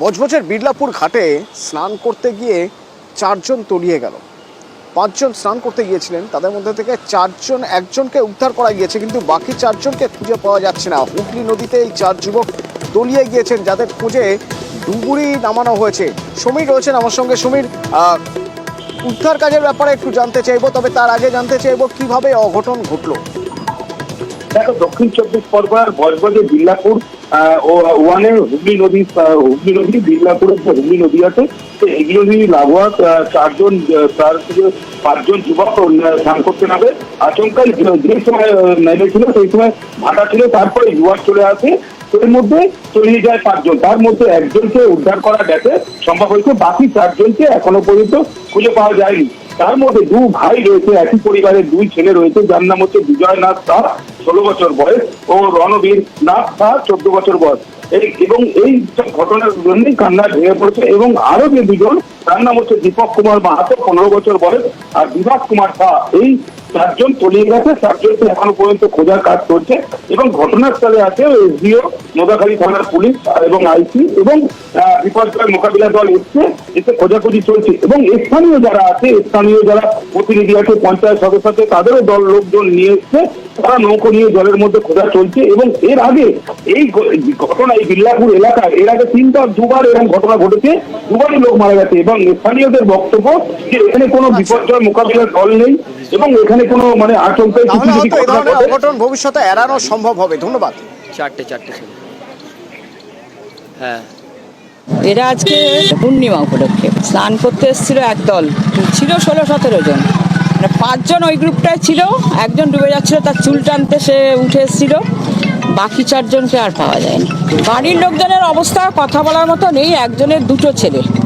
বজবজের বিড়লাপুর ঘাটে স্নান করতে গিয়ে চারজন তলিয়ে গেল। পাঁচজন স্নান করতে গিয়েছিলেন, তাদের মধ্যে থেকে চারজন একজনকে উদ্ধার করা গিয়েছে, কিন্তু বাকি চারজনকে খুঁজে পাওয়া যাচ্ছে না। হুগলি নদীতে এই চার যুবক তলিয়ে গিয়েছেন, যাদের খুঁজে ডুবুরি নামানো হয়েছে। সমীর রয়েছেন আমার সঙ্গে। সমীর উদ্ধার কাজের ব্যাপারে একটু জানতে চাইব, তবে তার আগে জানতে চাইব কীভাবে অঘটন ঘটলো। দেখো দক্ষিণ চব্বিশ পরগনার বজবজে বিল্লাপুর আহ, ওয়ানে হুগলি নদী হুগলি নদী বিল্লাপুরের যে হুগলি নদী আছে এগুলো নদী লাগোয়া চারজন তার থেকে পাঁচজন যুবক স্নান করতে নামে। আচমকাই যে- সময় নেমেছিল সেই সময় ভাটা ছিল তারপরে জোয়ার চলে আসে। এর মধ্যে তলিয়ে যায় পাঁচজন। তার মধ্যে একজনকে উদ্ধার করা গেছে। সম্ভব হয়েছে বাকি চারজনকে এখনও পর্যন্ত খুঁজে পাওয়া যায়নি। তার মধ্যে দু ভাই রয়েছে একই পরিবারের দুই ছেলে রয়েছে যার নাম হচ্ছে বিজয় নাথ শাহ ষোলো বছর বয়স ও রণবীর নাথ শাহ চোদ্দ বছর বয়স। এই এবং এই ঘটনার জন্যই কান্না ভেঙে পড়েছে এবং আরও যে দুজন, তার নাম হচ্ছে দীপক কুমার মাহাতো, পনেরো বছর বয়স। আর বিভাস কুমার শাহ এই চারজন তলিয়ে গেছে, চারজনকে এখনও পর্যন্ত খোঁজার কাজ চলছে। এবং ঘটনাস্থলে আছে এসডিও, নোদাখালী থানার পুলিশ এবং আইসি এবং বিপর্যয় মোকাবিলা দল এসছে, এতে খোঁজাখুঁজি চলছে। এবং স্থানীয় যারা আছে, স্থানীয় যারা প্রতিনিধি আছে, পঞ্চায়েত সদস্য আছে, তাদেরও দল লোকজন নিয়ে এসছে। তারা নৌকো নিয়ে জলের মধ্যে খোঁজা চলছে এবং এর আগে এই ঘটনা এই বিল্লাপুর এলাকায় এর আগে তিনবার দুবার এরকম ঘটনা ঘটেছে দুবারই লোক মারা গেছে এবং স্থানীয়দের বক্তব্য যে এখানে কোনো বিপর্যয় মোকাবিলার দল নেই এবং এখানে কোনো মানে আচমকাই কিছু যদি ঘটনা ভবিষ্যতে এড়ানো সম্ভব হবে। ধন্যবাদ। চারটে চারটে হ্যাঁ। এরা আজকে পূর্ণিমা উপলক্ষে স্নান করতে এসেছিল একদল ছিল ষোলো সতেরো জন। পাঁচজন ওই গ্রুপটাই ছিল, একজন ডুবে যাচ্ছিল, তার চুল টানতে সে উঠে এসেছিল। বাকি চারজনকে আর পাওয়া যায়নি। বাড়ির লোকজনের অবস্থা কথা বলার মতো নেই, একজনের দুটো ছেলে।